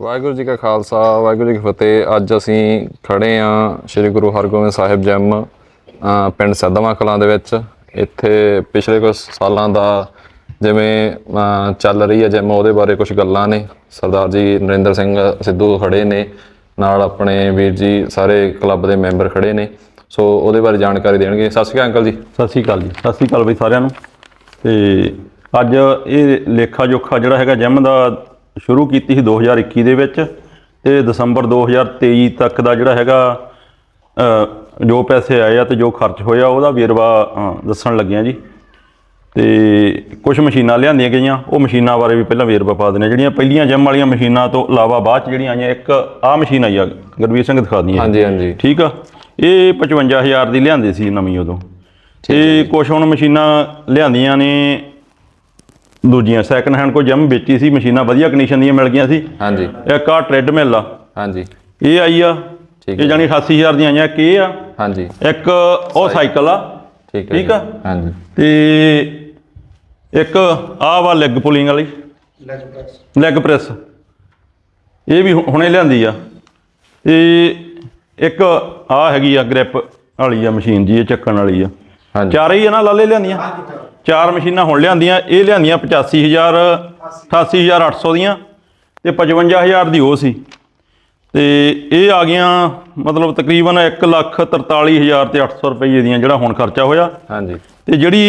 ਵਾਹਿਗੁਰੂ ਜੀ ਕਾ ਖਾਲਸਾ, ਵਾਹਿਗੁਰੂ ਜੀ ਕੀ ਫਤਿਹ। ਅੱਜ ਅਸੀਂ ਖੜੇ ਆ ਸ੍ਰੀ ਗੁਰੂ ਹਰਗੋਬਿੰਦ ਸਾਹਿਬ ਜੈਮ ਪਿੰਡ ਸੈਦਵਾਂ ਕਲਾਂ ਦੇ ਵਿੱਚ। ਇੱਥੇ ਪਿਛਲੇ ਕੁਝ ਸਾਲਾਂ ਦਾ ਜਿਵੇਂ ਚੱਲ ਰਹੀ ਹੈ ਜਿਮ, ਉਹਦੇ ਬਾਰੇ ਕੁਝ ਗੱਲਾਂ ਨੇ। ਸਰਦਾਰ ਜੀ ਨਰਿੰਦਰ ਸਿੰਘ ਸਿੱਧੂ ਖੜੇ ਨੇ। ਨਾਲ ਆਪਣੇ ਵੀਰ ਜੀ ਸਾਰੇ ਕਲੱਬ ਦੇ ਮੈਂਬਰ ਖੜੇ ਨੇ। ਸੋ ਉਹਦੇ ਬਾਰੇ ਜਾਣਕਾਰੀ ਦੇਣਗੇ। ਸਤਿ ਸ਼੍ਰੀ ਅਕਾਲ ਅੰਕਲ ਜੀ। ਸਤਿ ਸ਼੍ਰੀ ਅਕਾਲ ਜੀ। ਸਤਿ ਸ਼੍ਰੀ ਅਕਾਲ ਬਈ ਸਾਰਿਆਂ ਨੂੰ। ਤੇ ਅੱਜ ਇਹ ਲੇਖਾ ਜੋਖਾ ਜਿਹੜਾ ਹੈਗਾ ਜਿਮ ਦਾ ਸ਼ੁਰੂ ਕੀਤੀ ਸੀ 2021 ਦੇ ਵਿੱਚ ਤੇ ਦਸੰਬਰ 2023 ਤੱਕ ਦਾ ਜਿਹੜਾ ਹੈਗਾ ਜੋ ਪੈਸੇ ਆਏ ਆ ਤੇ ਜੋ ਖਰਚ ਹੋਇਆ ਉਹਦਾ ਵੇਰਵਾ ਦੱਸਣ ਲੱਗਿਆ ਜੀ। ਤੇ ਕੁਝ ਮਸ਼ੀਨਾਂ ਲਿਆਂਦੀਆਂ ਗਈਆਂ ਉਹ ਮਸ਼ੀਨਾਂ ਬਾਰੇ ਵੀ ਪਹਿਲਾਂ ਵੇਰਵਾ ਪਾ ਦਿੰਦੇ ਜਿਹੜੀਆਂ ਪਹਿਲੀਆਂ ਜਿਮ ਵਾਲੀਆਂ ਮਸ਼ੀਨਾਂ ਤੋਂ ਇਲਾਵਾ ਬਾਅਦ ਚ ਜਿਹੜੀਆਂ ਆਈਆਂ ਇੱਕ ਆਹ ਮਸ਼ੀਨ ਆਈ ਆ ਗੁਰਵੀਰ ਸਿੰਘ ਦਿਖਾ ਦਈਏ ਹਾਂਜੀ ਹਾਂਜੀ। ਠੀਕ ਆ? ਇਹ 55000 ਦੀ ਲਿਆਂਦੀ ਸੀ ਨਵੀਂ ਉਦੋਂ। ਤੇ ਕੁਝ ਹੁਣ ਮਸ਼ੀਨਾਂ ਲਿਆਂਦੀਆਂ ਨੇ ਦੂਜੀਆਂ ਸੈਕੰਡ ਹੈਂਡ ਕੋਈ ਜਿਮ ਵੇਚੀ ਸੀ ਮਸ਼ੀਨਾਂ ਵਧੀਆ ਕੰਡੀਸ਼ਨ ਦੀਆਂ ਮਿਲ ਗਈਆਂ ਸੀ। ਹਾਂਜੀ। ਇੱਕ ਆ ਟ੍ਰੈਡਮਿਲ ਆ। ਹਾਂਜੀ। ਇਹ ਆਈ ਆ। ਠੀਕ ਇਹ ਜਾਨੀ 88000 ਦੀਆਂ ਆਈਆਂ। ਇੱਕ ਇਹ ਆ। ਹਾਂਜੀ। ਇੱਕ ਉਹ ਸਾਈਕਲ ਆ। ਠੀਕ ਹੈ ਠੀਕ। ਆ? ਹਾਂਜੀ। ਤੇ ਇੱਕ ਆਹ ਵਾ ਲੈਗ ਪੁਲਿੰਗ ਵਾਲੀ। ਲੈਗ ਪ੍ਰੈਸ ਇਹ ਵੀ ਹੁਣੇ ਲਿਆਂਦੀ ਆ। ਤੇ ਇੱਕ ਆ ਹੈਗੀ ਆ ਗ੍ਰਿਪ ਵਾਲੀ ਆ ਮਸ਼ੀਨ ਜੀ ਇਹ ਚੱਕਣ ਵਾਲੀ ਆ। ਹਾਂਜੀ। ਚਾਰ ਹੀ ਆ ਨਾ ਲਾਲੇ ਲਿਆਂਦੀਆਂ? ਚਾਰ ਮਸ਼ੀਨਾਂ ਹੁਣ ਲਿਆਂਦੀਆਂ ਇਹ ਲਿਆਂਦੀਆਂ 85000 88800 ਦੀਆਂ ਤੇ 55000 ਦੀ ਉਹ ਸੀ। ਤੇ ਇਹ ਆ ਗਈਆਂ ਮਤਲਬ ਤਕਰੀਬਨ 143000 ਤੇ 800 ਰੁਪਏ ਦੀਆਂ ਜਿਹੜਾ ਹੁਣ ਖਰਚਾ ਹੋਇਆ। ਹਾਂਜੀ। ਤੇ ਜਿਹੜੀ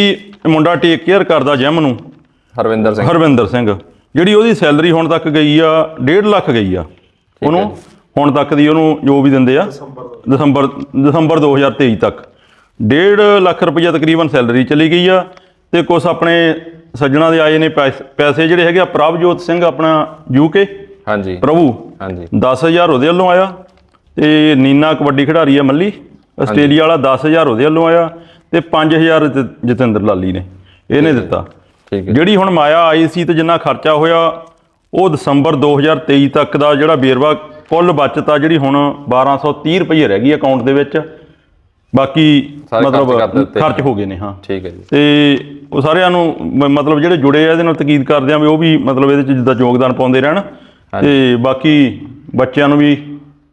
ਮੁੰਡਾ ਟੇਕ ਕੇਅਰ ਕਰਦਾ ਜਿਮ ਨੂੰ ਹਰਵਿੰਦਰ ਸਿੰਘ। ਹਰਵਿੰਦਰ ਸਿੰਘ ਜਿਹੜੀ ਉਹਦੀ ਸੈਲਰੀ ਹੁਣ ਤੱਕ ਗਈ ਆ 1.5 ਲੱਖ ਗਈ ਆ। ਉਹਨੂੰ ਹੁਣ ਤੱਕ ਦੀ ਉਹਨੂੰ ਜੋ ਵੀ ਦਿੰਦੇ ਆ ਦਸੰਬਰ ਦਸੰਬਰ 2023 ਤੱਕ। 1.5 ਲੱਖ ਰੁਪਈਆ ਤਕਰੀਬਨ ਸੈਲਰੀ ਚਲੀ ਗਈ ਆ ਤੇ ਕੁਝ ਆਪਣੇ ਸੱਜਣਾ ਦੇ ਆਏ ਨੇ ਪੈਸ- ਪੈਸੇ ਜਿਹੜੇ ਹੈਗੇ ਆ ਪ੍ਰਭਜੋਤ ਸਿੰਘ ਆਪਣਾ ਯੂਕੇ ਹਾਂਜੀ। ਪ੍ਰਭੂ। ਹਾਂਜੀ। 10000 ਉਹਦੇ ਵੱਲੋਂ ਆਇਆ ਤੇ ਨੀਨਾ ਕਬੱਡੀ ਖਿਡਾਰੀ ਆ ਮੱਲੀ। ਆਸਟ੍ਰੇਲੀਆ ਵਾਲਾ 10000 ਉਹਦੇ ਵੱਲੋਂ ਆਇਆ ਤੇ 5000 ਜ- ਜਤਿੰਦਰ ਲਾਲੀ ਨੇ। ਇਹਨੇ ਦਿੱਤਾ। ਠੀਕ ਹੈ। ਜਿਹੜੀ ਹੁਣ ਮਾਇਆ ਆਈ ਸੀ ਤੇ ਜਿੰਨਾ ਖਰਚਾ ਹੋਇਆ ਉਹ ਦਸੰਬਰ 2023 ਤੱਕ ਦਾ ਜਿਹੜਾ ਵੇਰਵਾ ਕੁੱਲ ਬਚਤ ਆ ਜਿਹੜੀ ਹੁਣ 1230 ਰੁਪਏ ਰਹਿ ਗਈ ਅਕਾਊਂਟ ਦੇ ਵਿੱਚ। ਬਾਕੀ ਸਾਰੇ ਖਰਚ ਕਰ ਮਤਲਬ ਦਿੱਤੇ। ਖਰਚ ਹੋ ਗਏ ਨੇ ਹਾਂ। ਠੀਕ ਹੈ ਜੀ। ਤੇ ਉਹ ਸਾਰਿਆਂ ਨੂੰ ਮ- ਮਤਲਬ ਜਿਹੜੇ ਜੁੜੇ ਆ ਇਹਦੇ ਨਾਲ ਤਕੀਦ ਕਰਦੇ ਆ ਵੀ ਉਹ ਵੀ ਮਤਲਬ ਇਹਦੇ ਚ ਜਿੱਦਾਂ ਯੋਗਦਾਨ ਪਾਉਂਦੇ ਰਹਿਣ। ਤੇ ਬਾਕੀ ਬੱਚਿਆਂ ਨੂੰ ਵੀ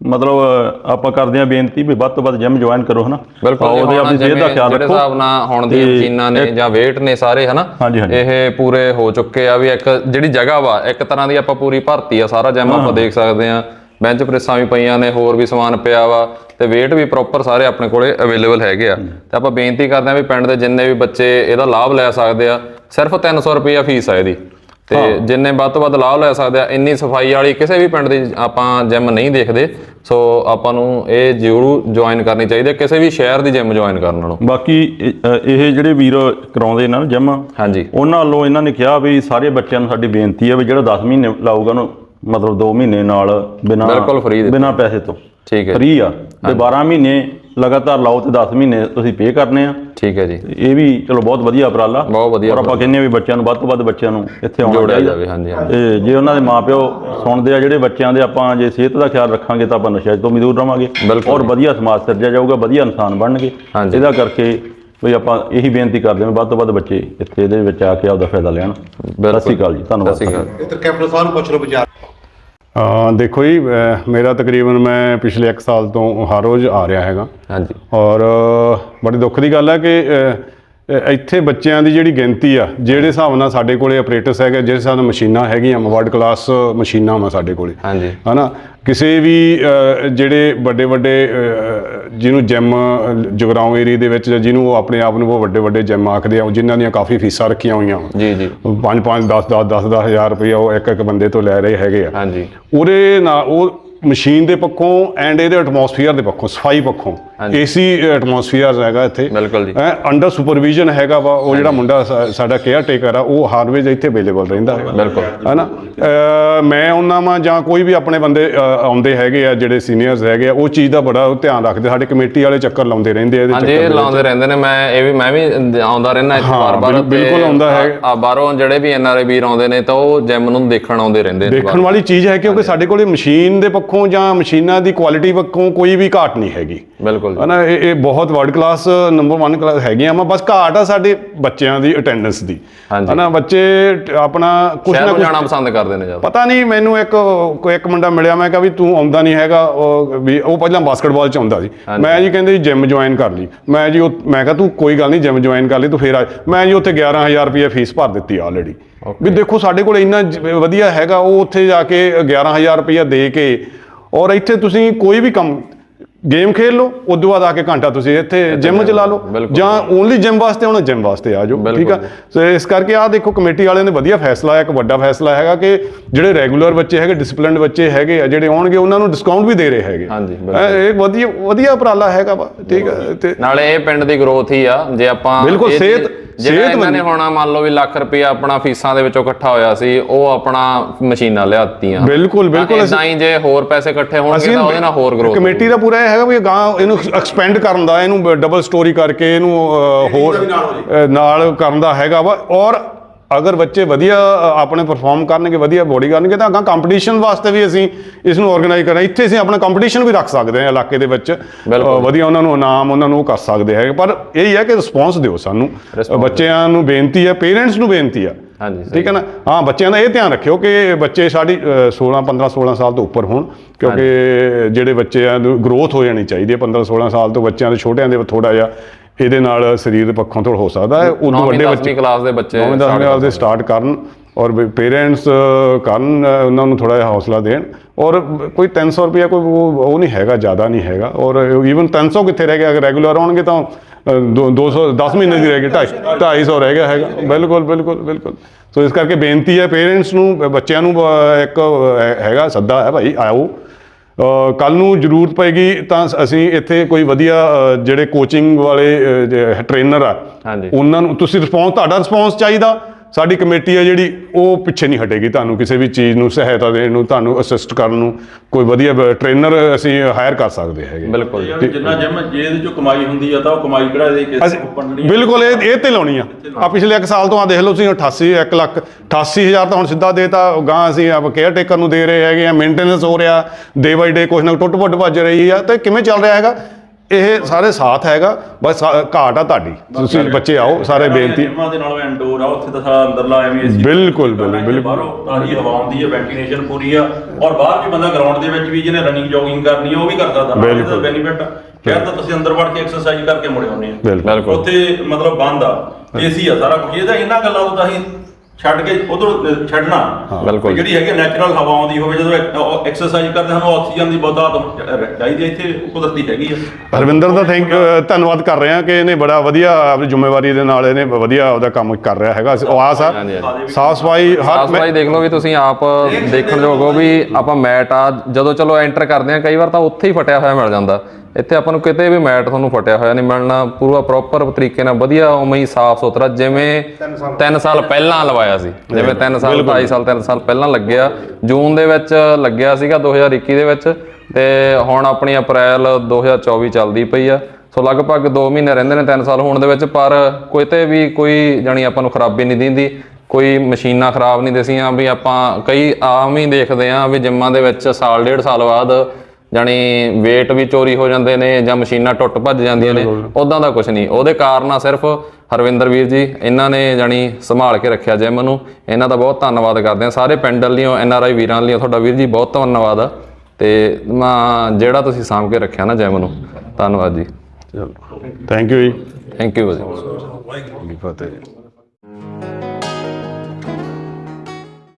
ਮਤਲਬ ਆਪਾਂ ਕਰਦੇ ਆ ਬੇਨਤੀ ਵੀ ਵੱਧ ਤੋਂ ਵੱਧ ਜਿਮ ਜੁਆਇਨ ਕਰੋ ਹਨਾ। ਬਿਲਕੁਲ ਜੀ, ਉਹਦੇ ਹੁਣ ਆਪਣੀ ਸਿਹਤ ਦਾ ਜਿਵੇਂ ਖਿਆਲ ਜਿਹੜੇ ਰੱਖੋ। ਹਿਸਾਬ ਨਾਲ ਹੁਣ ਤੇ ਮਸ਼ੀਨਾਂ ਨੇ ਜਾਂ weight ਨੇ ਸਾਰੇ ਹਨਾ ਹਾਂਜੀ, ਹਾਂਜੀ। ਇਹ ਪੂਰੇ ਹੋ ਚੁੱਕੇ ਆ ਵੀ ਇੱਕ ਜਿਹੜੀ ਜਗ੍ਹਾ ਵਾ ਇੱਕ ਤਰ੍ਹਾਂ ਦੀ ਆਪਾਂ ਪੂਰੀ ਭਰਤੀ ਆ ਸਾਰਾ ਜਿਮ ਆਪਾਂ ਦੇਖ ਸਕਦੇ ਆ। ਬੈਂਚ ਪ੍ਰੈਸਾਂ ਵੀ ਪਈਆਂ ਨੇ ਹੋਰ ਵੀ ਸਮਾਨ ਪਿਆ ਵਾ ਤੇ weight ਵੀ ਪ੍ਰੋਪਰ ਸਾਰੇ ਆਪਣੇ ਕੋਲੇ ਅਵੇਲੇਬਲ ਹੈਗੇ ਆ। ਤੇ ਆਪਾਂ ਬੇਨਤੀ ਕਰਦੇ ਆ ਵੀ ਪਿੰਡ ਦੇ ਜਿੰਨੇ ਵੀ ਬੱਚੇ ਇਹਦਾ ਲਾਭ ਲੈ ਸਕਦੇ ਆ ਸਿਰਫ 300 ਰੁਪਈਆ ਫੀਸ ਆ ਇਹਦੀ। ਤੇ ਜਿੰਨੇ ਵੱਧ ਤੋਂ ਵੱਧ ਲਾਭ ਲੈ ਸਕਦੇ ਆ ਇੰਨੀ ਸਫ਼ਾਈ ਵਾਲੀ ਕਿਸੇ ਵੀ ਪਿੰਡ ਦੀ ਆਪਾਂ ਜਿਮ ਨਹੀਂ ਦੇਖਦੇ ਸੋ ਆਪਾਂ ਨੂੰ ਇਹ ਜ਼ਰੂਰ ਜੁਆਇਨ ਕਰਨੀ ਚਾਹੀਦੀ ਹੈ ਕਿਸੇ ਵੀ ਸ਼ਹਿਰ ਦੀ ਜਿਮ ਜੁਆਇਨ ਕਰਨ ਨਾਲੋਂ। ਬਾਕੀ ਇਹ ਜਿਹੜੇ ਵੀਰ ਕਰਾਉਂਦੇ ਨੇ ਨਾ ਜਿਮ ਹਾਂਜੀ। ਉਹਨਾਂ ਵੱਲੋਂ ਇਹਨਾਂ ਨੇ ਕਿਹਾ ਵੀ ਸਾਰੇ ਬੱਚਿਆਂ ਨੂੰ ਸਾਡੀ ਬੇਨਤੀ ਹੈ ਵੀ ਜਿਹੜਾ 10 ਮਹੀਨੇ ਲਾਊਗਾ ਉਹਨੂੰ ਮਤਲਬ 2 ਮਹੀਨੇ ਨਾਲ ਬਿਨਾ ਬਿਲਕੁਲ free ਦਿੱਤੇ। ਬਿਨਾ ਪੈਸੇ ਤੋਂ। ਠੀਕ ਹੈ ਜੀ, ਫ੍ਰੀ ਆ। ਤੇ 12 ਮਹੀਨੇ ਲਗਾਤਾਰ ਲਾਓ ਤੇ 10 ਮਹੀਨੇ ਤੁਸੀਂ ਪੇ ਕਰਨੇ ਆ। ਠੀਕ ਹੈ ਜੀ। ਇਹ ਵੀ ਚਲੋ ਬਹੁਤ ਵਧੀਆ ਉਪਰਾਲਾ। ਬਹੁਤ ਵਧੀਆ ਔਰ ਆਪਾਂ ਕਹਿੰਦੇ ਆ ਵੀ ਬੱਚਿਆਂ ਨੂੰ ਵੱਧ ਤੋਂ ਵੱਧ ਬੱਚਿਆਂ ਨੂੰ ਇੱਥੇ ਆਉਣਾ ਜੋੜਿਆ ਚਾਹੀਦਾ। ਜਾਵੇ ਹਾਂਜੀ ਹਾਂਜੀ। ਤੇ ਜੇ ਉਹਨਾਂ ਦੇ ਮਾਪਿਓ ਸੁਣਦੇ ਆ ਜਿਹੜੇ ਬੱਚਿਆਂ ਦੇ ਆਪਾਂ ਜੇ ਸਿਹਤ ਦਾ ਖਿਆਲ ਰੱਖਾਂਗੇ ਤਾਂ ਆਪਾਂ ਨਸ਼ੇ ਤੋਂ ਵੀ ਦੂਰ ਰਵਾਂਗੇ। ਬਿਲਕੁਲ ਔਰ ਵਧੀਆ ਸਮਾਜ ਸਿਰਜਿਆ ਜਾਊਗਾ ਵਧੀਆ ਇਨਸਾਨ ਬਣਨਗੇ। ਹਾਂਜੀ। ਇਹਦਾ ਕਰਕੇ ਵੀ ਆਪਾਂ ਇਹੀ ਬੇਨਤੀ ਕਰਦੇ ਹਾਂ ਵੀ ਵੱਧ ਤੋਂ ਵੱਧ ਬੱਚੇ ਇੱਥੇ ਇਹਦੇ ਵਿੱਚ ਆ ਕੇ ਆਪਦਾ ਫਾਇਦਾ ਲੈਣ। ਸਤਿ ਸ਼੍ਰੀ ਅਕਾਲ ਜੀ ਧੰਨਵਾਦ ਸਤਿ ਸ਼੍ਰੀ ਅਕਾਲ। ਇੱਧਰ ਕੈਪਟਨ ਸਾਹਿਬ ਨੂੰ ਪੁੱਛ ਲਓ ਵਿਚਾਰ। ਹਾਂ ਦੇਖੋ ਜੀ ਮੇਰਾ ਤਕਰੀਬਨ ਮੈਂ ਪਿਛਲੇ 1 ਸਾਲ ਤੋਂ ਹਰ ਰੋਜ਼ ਆ ਰਿਹਾ ਹੈਗਾ। ਹਾਂਜੀ। ਔਰ ਬੜੀ ਦੁੱਖ ਦੀ ਗੱਲ ਹੈ ਕਿ ਇੱਥੇ ਬੱਚਿਆਂ ਦੀ ਜਿਹੜੀ ਗਿਣਤੀ ਆ ਜਿਹੜੇ ਹਿਸਾਬ ਨਾਲ ਸਾਡੇ ਕੋਲੇ ਆਪਰੇਟਰਸ ਹੈਗੇ ਜਿਹੜੇ ਹਿਸਾਬ ਨਾਲ ਮਸ਼ੀਨਾਂ ਹੈਗੀਆਂ ਵਰਲਡ ਕਲਾਸ ਮਸ਼ੀਨਾਂ ਵਾ ਸਾਡੇ ਕੋਲੇ। ਹਾਂਜੀ। ਹਨਾ? ਕਿਸੇ ਵੀ ਜਿਹੜੇ ਵੱਡੇ ਵੱਡੇ ਜਿਹਨੂੰ ਜਿਮ ਜਗਰਾਉਂ ਏਰੀਆ ਦੇ ਵਿੱਚ ਜਿਹਨੂੰ ਉਹ ਆਪਣੇ ਆਪ ਨੂੰ ਉਹ ਵੱਡੇ ਵੱਡੇ ਜਿਮ ਆਖਦੇ ਆ ਜਿਨ੍ਹਾਂ ਦੀਆਂ ਕਾਫੀ ਫੀਸਾਂ ਰੱਖੀਆਂ ਹੋਈਆਂ ਜੀ ਜੀ। 5 5 10 10 10 10 ਹਜ਼ਾਰ ਰੁਪਇਆ ਉਹ ਇੱਕ ਇੱਕ ਬੰਦੇ ਤੋਂ ਲੈ ਰਹੇ ਹੈਗੇ ਆ। ਹਾਂਜੀ। ਉਹਦੇ ਨਾਲ ਉਹ ਮਸ਼ੀਨ ਦੇ ਪੱਖੋਂ ਐਂਡ ਇਹਦੇ ਐਟਮੋਸਫੀਅਰ ਦੇ ਪੱਖੋਂ ਸਫ਼ਾਈ ਪੱਖੋਂ। ਏਸੀ ਐਟਮੋਸਫੀਅਰ ਹੈਗਾ ਇੱਥੇ। ਬਿਲਕੁਲ ਜੀ। ਅੰਡਰ ਸੁਪਰਵੀਜ਼ਨ ਹੈਗਾ ਵਾ ਉਹ ਜਿਹੜਾ ਮੁੰਡਾ ਸਾਡਾ ਕੇਅਰ ਟੇਕਰ ਆ ਉਹ ਹਾਰਵੇਜ ਇੱਥੇ ਅਵੇਲੇਬਲ ਰਹਿੰਦਾ। ਹੈਗਾ ਬਿਲਕੁਲ। ਹੈਨਾ? ਮੈਂ ਉਹਨਾਂ ਵਾਂ ਜਾਂ ਕੋਈ ਵੀ ਆਪਣੇ ਬੰਦੇ ਆਉਂਦੇ ਹੈਗੇ ਆ ਜਿਹੜੇ ਸੀਨੀਅਰਸ ਹੈਗੇ ਆ ਉਹ ਚੀਜ਼ ਦਾ ਬੜਾ ਧਿਆਨ ਰੱਖਦੇ ਸਾਡੇ ਕਮੇਟੀ ਵਾਲੇ ਚੱਕਰ ਲਾਉਂਦੇ ਰਹਿੰਦੇ ਆ ਇਹਦੇ ਹਾਂਜੀ ਚੱਕਰ ਵਿੱਚ। ਲਾਉਂਦੇ ਰਹਿੰਦੇ ਨੇ ਮੈਂ ਇਹ ਵੀ ਮੈਂ ਵੀ ਆਉਂਦਾ ਰਹਿਣਾ ਇੱਥੇ ਹਾਂ, ਬਾਰ-ਬਾਰ ਬਿਲ- ਬਿਲਕੁਲ ਆਉਂਦਾ ਹੈ। ਆ ਬਾਹਰੋਂ ਜਿਹੜੇ ਵੀ ਐਨਆਰਆਈ ਵੀਰ ਆਉਂਦੇ ਨੇ ਤਾਂ ਉਹ ਜਿਮ ਨੂੰ ਦੇਖਣ ਆਉਂਦੇ ਰਹਿੰਦੇ ਨੇ ਦੇਖਣ ਵਾਲੀ ਚੀਜ਼ ਹੈ ਕਿਉਂਕਿ ਸਾਡੇ ਕੋਲੇ ਮਸ਼ੀਨ ਦੇ ਪੱਖੋਂ ਜਾਂ ਮਸ਼ੀਨਾਂ ਦੀ ਕੁਆਲਿਟੀ ਪੱਖੋਂ ਕੋਈ ਵੀ ਘਾਟ ਨਹੀਂ ਹੈਗੀ। ਬਿਲਕੁਲ। ਬਿਲਕੁਲ ਹਨਾ ਇਹ ਇਹ ਬਹੁਤ ਵਰਲਡ ਕਲਾਸ ਨੰਬਰ 1 ਕਲਾਸ ਹੈਗੀਆਂ ਵਾ ਬਸ ਘਾਟ ਆ ਸਾਡੇ ਬੱਚਿਆਂ ਦੀ ਅਟੈਂਡੈਂਸ ਦੀ। ਹਨਾ ਬੱਚੇ ਆਪਣਾ ਕੁਝ ਨਾ ਕੁਝ ਜਾਣਾ ਪਸੰਦ ਕਰਦੇ ਨੇ ਜ਼ਿਆਦਾ। ਪਤਾ ਨਹੀਂ ਮੈਨੂੰ ਇੱਕ ਕੋਈ ਇੱਕ ਮੁੰਡਾ ਮਿਲਿਆ ਮੈਂ ਕਿਹਾ ਵੀ ਤੂੰ ਆਉਂਦਾ ਨਹੀਂ ਹੈਗਾ ਉਹ ਵੀ ਉਹ ਪਹਿਲਾਂ ਬਾਸਕਟਬਾਲ ਚ ਆਉਂਦਾ ਸੀ। ਮੈਂ ਜੀ ਕਹਿੰਦੇ ਜਿਮ ਜੁਆਇਨ ਕਰ ਲਈ। ਮੈਂ ਜੀ ਉਹ ਮੈਂ ਕਿਹਾ ਤੂੰ ਕੋਈ ਗੱਲ ਨਹੀਂ ਜਿਮ ਜੁਆਇਨ ਕਰ ਲਈ ਤੂੰ ਫੇਰ ਆ ਮੈਂ ਜੀ ਉੱਥੇ 11000 ਰੁਪਏ ਫੀਸ ਭਰ ਦਿੱਤੀ ਆਲਰੇਡੀ ਵੀ ਦੇਖੋ ਸਾਡੇ ਕੋਲ ਇੰਨਾ ਵਧੀਆ ਹੈਗਾ ਉਹ ਉੱਥੇ ਜਾ ਕੇ 11000 ਰੁਪਏ ਦੇ ਕੇ ਔਰ ਇੱਥੇ ਤੁਸੀਂ ਕੋਈ ਵੀ ਕੰਮ ਗੇਮ ਖੇਡ ਲਓ ਉਦੋਂ ਬਾਅਦ ਆ ਕੇ ਘੰਟਾ ਤੁਸੀਂ ਇੱਥੇ ਜਿਮ ਚ ਲਾ ਲਓ। ਜਾਂ ਓਨਲੀ ਜਿਮ ਵਾਸਤੇ ਆਉਣਾ ਜਿਮ ਵਾਸਤੇ ਆ ਜਾਓ ਠੀਕ ਆ? ਸੋ ਇਸ ਕਰਕੇ ਆ ਦੇਖੋ ਕਮੇਟੀ ਵਾਲਿਆਂ ਨੇ ਵਧੀਆ ਫੈਸਲਾ ਹੈ ਇੱਕ ਵੱਡਾ ਫੈਸਲਾ ਹੈਗਾ ਕਿ ਜਿਹੜੇ ਰੈਗੂਲਰ ਬੱਚੇ ਹੈਗੇ ਡਿਸਪਲਿਨਡ ਬੱਚੇ ਹੈਗੇ ਆ ਜਿਹੜੇ ਆਉਣਗੇ ਉਹਨਾਂ ਨੂੰ ਡਿਸਕਾਊਂਟ ਵੀ ਦੇ ਰਹੇ ਹੈਗੇ। ਹਾਂਜੀ, ਇਹ ਵਧੀਆ ਵਧੀਆ ਉਪਰਾਲਾ ਹੈਗਾ ਵਾ ਠੀਕ ਹੈ ਤੇ ਨਾਲੇ ਇਹ ਪਿੰਡ ਦੀ ਗਰੋਥ ਹੀ ਆ ਜੇ ਆਪਾਂ ਬਿਲਕੁਲ, ਸਿਹਤ- ਜਿਹੜਾ ਸਿਹਤ ਇਹਨਾਂ ਨੇ। ਹੋਣਾ ਮੰਨ ਲਓ ਵੀ ਲੱਖ ਰੁਪਇਆ ਆਪਣਾ ਫੀਸਾਂ ਦੇ ਵਿੱਚੋਂ ਇਕੱਠਾ ਹੋਇਆ ਸੀ ਉਹ ਆਪਣਾ ਮਸ਼ੀਨਾਂ ਲਿਆਤੀਆਂ। ਬਿਲਕੁਲ, ਬਿਲਕੁਲ। ਹੀ ਜੇ ਹੋਰ ਪੈਸੇ ਇਕੱਠੇ ਹੋਣਗੇ ਤਾਂ ਉਹਦੇ ਨਾਲ ਹੋਰ ਗਰੋਥ ਕਮੇਟੀ ਦਾ ਪੂਰਾ ਇਹ ਹੈਗਾ ਵੀ ਗਾਂ ਇਹਨੂੰ ਐਕਸਪੈਂਡ ਕਰਨ ਦਾ ਇਹਨੂੰ ਡਬਲ ਸਟੋਰੀ ਕਰਕੇ ਇਹਨੂੰ ਅਹ, ਹੋਰ ਨਾਲ ਕਰਨ ਦਾ ਹੈਗਾ ਵਾ। ਔਰ ਅਗਰ ਬੱਚੇ ਵਧੀਆ ਅ, ਆਪਣੇ ਪਰਫਾਰਮ ਕਰਨਗੇ ਵਧੀਆ ਬੋਡੀ ਕਰਨਗੇ ਤਾਂ ਅੱਗਾ ਕੰਪੀਟੀਸ਼ਨ ਵਾਸਤੇ ਵੀ ਅਸੀਂ ਇਸ ਨੂੰ ਆਰਗੇਨਾਈਜ਼ ਕਰਾਂ। ਇੱਥੇ ਅਸੀਂ ਆਪਣਾ ਕੰਪੀਟੀਸ਼ਨ ਵੀ ਰੱਖ ਸਕਦੇ ਹਾਂ ਇਲਾਕੇ ਦੇ ਵਿੱਚ। ਅ, ਵਧੀਆ ਉਹਨਾਂ ਨੂੰ ਇਨਾਮ ਉਹਨਾਂ ਨੂੰ ਉਹ ਕਰ ਸਕਦੇ ਹੈਗੇ। ਪਰ ਇਹ ਹੀ ਹੈ ਕਿ ਰਿਸਪੌਂਸ ਦਿਓ ਸਾਨੂੰ। ਬੱਚਿਆਂ ਨੂੰ ਬੇਨਤੀ ਹੈ ਪੇਰੈਂਟਸ ਨੂੰ ਬੇਨਤੀ ਆ ਹਾਂਜੀ। ਠੀਕ ਹੈ ਨਾ? ਹਾਂ ਬੱਚਿਆਂ ਦਾ ਇਹ ਧਿਆਨ ਰੱਖਿਓ ਕਿ ਬੱਚੇ ਸਾਡੀ ਅ, 16 15 16 ਸਾਲ ਤੋਂ ਉੱਪਰ ਹੋਣ ਕਿਉਂਕਿ ਜਿਹੜੇ ਬੱਚਿਆਂ ਨੂੰ ਗਰੋਥ ਹੋ ਜਾਣੀ ਚਾਹੀਦੀ ਹੈ 15 16 ਸਾਲ ਤੋਂ ਬੱਚਿਆਂ ਦੇ ਛੋਟਿਆਂ ਦੇ ਥੋੜਾ ਜਿਹਾ ਇਹਦੇ ਨਾਲ ਸਰੀਰ ਦੇ ਪੱਖੋਂ ਥੋੜਾ ਹੋ ਸਕਦਾ ਹੈ। ਉਦੋਂ ਵੱਡੇ ਬੱਚੇ ਕਲਾਸ ਦੇ ਬੱਚੇ ਨੌਵੇਂ ਦਸਵੀਂ ਕਲਾਸ ਦੇ ਸਟਾਰਟ ਕਰਨ ਔਰ ਪੇਰੈਂਟਸ ਕਰਨ ਉਹਨਾਂ ਨੂੰ ਥੋੜਾ ਜਿਹਾ ਹੌਸਲਾ ਦੇਣ। ਔਰ ਕੋਈ 300 ਰੁਪਇਆ ਕੋਈ ਉਹ ਨਹੀਂ ਹੈਗਾ ਜ਼ਿਆਦਾ ਨਹੀਂ ਹੈਗਾ। ਔਰ ਈਵਨ 300 ਕਿੱਥੇ ਰਹਿ ਗਿਆ? ਅਗਰ ਰੈਗੂਲਰ ਆਉਣਗੇ ਤਾਂ 200 10 ਮਹੀਨੇ ਦੀ ਰਹਿ ਗਈ 250 ਰਹਿ ਗਿਆ ਹੈਗਾ। ਬਿਲਕੁਲ ਬਿਲਕੁਲ ਬਿਲਕੁਲ। ਸੋ ਇਸ ਕਰਕੇ ਬੇਨਤੀ ਹੈ ਪੇਰੈਂਟਸ ਨੂੰ ਬੱਚਿਆਂ ਨੂੰ ਇੱਕ ਹੈਗਾ ਸੱਦਾ ਹੈ ਭਾਈ ਆਓ। ਕੱਲ ਨੂੰ ਜ਼ਰੂਰਤ ਪਏਗੀ ਤਾਂ ਅਸੀਂ ਇੱਥੇ ਕੋਈ ਵਧੀਆ ਜਿਹੜੇ ਕੋਚਿੰਗ ਵਾਲੇ ਟ੍ਰੇਨਰ ਆ ਹਾਂਜੀ। ਉਹਨਾਂ ਨੂੰ ਤੁਸੀਂ ਰਿਸਪੌਂਸ ਤੁਹਾਡਾ ਰਿਸਪੌਂਸ ਚਾਹੀਦਾ। ਸਾਡੀ ਕਮੇਟੀ ਹੈ ਜਿਹੜੀ ਉਹ ਪਿੱਛੇ ਨਹੀਂ ਹਟੇਗੀ ਤੁਹਾਨੂੰ ਕਿਸੇ ਵੀ ਚੀਜ਼ ਨੂੰ ਸਹਾਇਤਾ ਦੇਣ ਨੂੰ ਤੁਹਾਨੂੰ ਅਸਿਸਟ ਕਰਨ ਨੂੰ ਕੋਈ ਵਧੀਆ ਟ੍ਰੇਨਰ ਅਸੀਂ ਹਾਇਰ ਕਰ ਸਕਦੇ ਹੈਗੇ। ਬਿਲਕੁਲ। ਜਿੰਨਾ ਜਿਮ ਜੇ ਇਹਦੇ ਚੋਂ ਕਮਾਈ ਹੁੰਦੀ ਆ ਤਾਂ ਉਹ ਕਮਾਈ ਕਿਹੜਾ ਇਹਦੇ ਕਿਸੇ ਆ? ਬਿਲਕੁਲ ਇਹ ਇਹ ਤੇ ਲਾਉਣੀ ਆ। ਆ। ਪਿਛਲੇ ਇੱਕ ਸਾਲ ਤੋਂ ਆ ਦੇਖ ਲਓ ਤੁਸੀਂ 88 1 ਲੱਖ 88000 ਤਾਂ ਹੁਣ ਸਿੱਧਾ ਦੇਤਾ ਗਾਂ ਅਸੀਂ ਆਪ ਕੇਅਰ ਟੇਕਰ ਨੂੰ ਦੇ ਰਹੇ ਹੈਗੇ ਆ ਮੇਨਟੇਨੈਂਸ ਹੋ ਰਿਹਾ ਡੇ ਬਾਈ ਡੇ ਕੁਛ ਨਾ ਕੁਛ ਟੁੱਟ ਪੁੱਟ ਭੱਜ ਰਹੀ ਆ ਤੇ ਕਿਵੇਂ ਚੱਲ ਰਿਹਾ ਹੈਗਾ? ਇਹ ਸਾਰੇ ਸਾਥ ਹੈਗਾ ਬਸ ਘਾਟ ਆ ਤੁਹਾਡੀ। ਤੁਸੀਂ ਬੱਚੇ ਆਓ ਸਾਰੇ ਬੇਨਤੀ ਜਿਮਾਂ ਦੇ ਨਾਲ ਇੰਡੋਰ ਆ ਉੱਥੇ ਤਾਂ ਸਾਰਾ ਅੰਦਰਲਾ ਐਵੇਂ ਏਸੀ ਬਿਲਕੁਲ, ਬਿਲਕੁਲ, ਬਿਲਕੁਲ। ਬਾਹਰੋਂ ਤਾਜ਼ੀ ਹਵਾ ਆਉਂਦੀ ਹੈ ਵੈਂਟੀਲੇਸ਼ਨ ਪੂਰੀ ਆ। ਔਰ ਬਾਹਰ ਵੀ ਬੰਦਾ ਗਰਾਊਂਡ ਦੇ ਵਿੱਚ ਵੀ ਜਿਹਨੇ ਰਨਿੰਗ ਜੋਗਿੰਗ ਕਰਨੀ ਆ ਉਹ ਵੀ ਕਰ ਸਕਦਾ ਬਿਲਕੁਲ। ਬੈਨੀਫਿਟ ਫਿਰ ਤਾਂ ਤੁਸੀਂ ਅੰਦਰ ਵੜ ਕੇ ਐਕਸਰਸਾਈਜ਼ ਕਰਕੇ ਮੁੜੇ ਆਉਂਦੇ ਆ। ਬਿਲਕੁਲ। ਬਿਲਕੁਲ ਉੱਥੇ ਮਤਲਬ ਬੰਦ ਆ। ਏਸੀ ਆ ਸਾਰਾ ਕੁਝ ਇਹਦਾ ਇਹਨਾਂ ਗੱਲਾਂ ਤੋਂ ਤਾਂ ਅਸੀਂ ਛੱਡ ਕੇ ਉਧਰ ਛੱਡਣਾ। ਬਿਲਕੁਲ। ਜਿਹੜੀ ਹੈਗੀ ਨੈਚੁਰਲ ਹਵਾ ਆਉਂਦੀ ਹੋਵੇ ਜਦੋਂ ਐਕਸਰਸਾਈਜ਼ ਕਰਦੇ ਸਾਨੂੰ ਆਕਸੀਜਨ ਦੀ ਬਹੁਤ ਚਾਹੀਦੀ ਹੈ, ਇੱਥੇ ਕੁਦਰਤੀ ਹੈਗੀ ਆ। ਹਰਵਿੰਦਰ ਦਾ ਥੈਂਕ ਧੰਨਵਾਦ ਕਰ ਰਹੇ ਹਾਂ ਕਿ ਇਹਨੇ ਬੜਾ ਵਧੀਆ ਆਪਣੀ ਜ਼ਿੰਮੇਵਾਰੀ ਦੇ ਨਾਲ ਇਹਨੇ ਵਧੀਆ ਉਹਦਾ ਕੰਮ ਕਰ ਰਿਹਾ ਹੈਗਾ। ਉਹ ਆਸ ਆ ਹਾਂਜੀ, ਸਾਫ਼ ਸਫ਼ਾਈ ਹਰ ਸਾਫ਼ ਸਫ਼ਾਈ ਦੇਖ ਲਓ ਵੀ ਤੁਸੀਂ ਆਪ ਦੇਖਣ ਯੋਗ ਹੋ ਵੀ ਆਪਾਂ ਮੈਟ ਆ ਜਦੋਂ ਚਲੋ ਐਂਟਰ ਕਰਦੇ ਆ ਕਈ ਵਾਰ ਤਾਂ ਉੱਥੇ ਹੀ ਫਟਿਆ ਹੋਇਆ ਮਿਲ ਜਾਂਦਾ। ਇੱਥੇ ਆਪਾਂ ਨੂੰ ਕਿਤੇ ਵੀ ਮੈਟ ਤੁਹਾਨੂੰ ਫਟਿਆ ਹੋਇਆ ਨਹੀਂ ਮਿਲਣਾ ਪੂਰਾ ਪ੍ਰੋਪਰ ਤਰੀਕੇ ਨਾਲ ਵਧੀਆ ਉਵੇਂ ਹੀ ਸਾਫ਼ ਸੁਥਰਾ ਜਿਵੇਂ 3 ਸਾਲ ਪਹਿਲਾਂ। ਲਵਾਇਆ ਸੀ। ਜਿਵੇਂ 3 ਸਾਲ 2.5 ਸਾਲ 3 ਸਾਲ ਪਹਿਲਾਂ ਲੱਗਿਆ। ਜੂਨ ਦੇ ਵਿੱਚ ਲੱਗਿਆ ਸੀਗਾ 2021 ਦੇ ਵਿੱਚ ਤੇ ਹੁਣ ਆਪਣੀ ਅਪ੍ਰੈਲ 2024 ਚੱਲਦੀ ਪਈ ਆ। ਸੋ ਲਗਭਗ 2 ਮਹੀਨੇ ਰਹਿੰਦੇ ਨੇ 3 ਸਾਲ ਹੋਣ ਦੇ ਵਿੱਚ ਪਰ ਕੋਈ ਤੇ ਵੀ ਕੋਈ ਜਾਣੀ ਆਪਾਂ ਨੂੰ ਖਰਾਬੀ ਨਹੀਂ ਦਿੰਦੀ। ਕੋਈ ਮਸ਼ੀਨਾਂ ਖਰਾਬ ਨਹੀਂ ਦਸੀਆਂ ਵੀ ਆਪਾਂ ਕਈ ਆਮ ਹੀ ਦੇਖਦੇ ਆਂ ਵੀ ਜਿੰਮਾਂ ਦੇ ਵਿੱਚ ਸਾਲ ਡੇਢ ਸਾਲ ਬਾਅਦ ਜਾਣੀ weight ਵੀ ਚੋਰੀ ਹੋ ਜਾਂਦੇ ਨੇ ਜਾਂ ਮਸ਼ੀਨਾਂ ਟੁੱਟ ਭੱਜ ਜਾਂਦੀਆਂ ਨੇ ਉਦਾਂ ਦਾ ਕੁਝ ਨਹੀਂ। ਉਹਦੇ ਕਾਰਨ ਆ ਸਿਰਫ ਹਰਵਿੰਦਰ ਵੀਰ ਜੀ ਇਹਨਾਂ ਨੇ ਜਾਣੀ ਸੰਭਾਲ ਕੇ ਰੱਖਿਆ ਜਿਮ ਨੂੰ। ਇਹਨਾਂ ਦਾ ਬਹੁਤ ਧੰਨਵਾਦ ਕਰਦੇ ਆ। ਸਾਰੇ ਪਿੰਡ ਵੱਲੋਂ ਐਨ ਆਰ ਆਈ ਵੀਰਾਂ ਵੱਲੋਂ ਤੁਹਾਡਾ ਵੀਰ ਜੀ ਬਹੁਤ ਧੰਨਵਾਦ ਆ। ਤੇ ਮੈਂ ਜਿਹੜਾ ਤੁਸੀਂ ਸਾਂਭ ਕੇ ਰੱਖਿਆ ਨਾ ਜਿਮ ਨੂੰ ਧੰਨਵਾਦ ਜੀ। ਥੈਂਕ ਯੂ ਜੀ। ਥੈਂਕ ਯੂ ਜੀ। ਫਤਿਹ।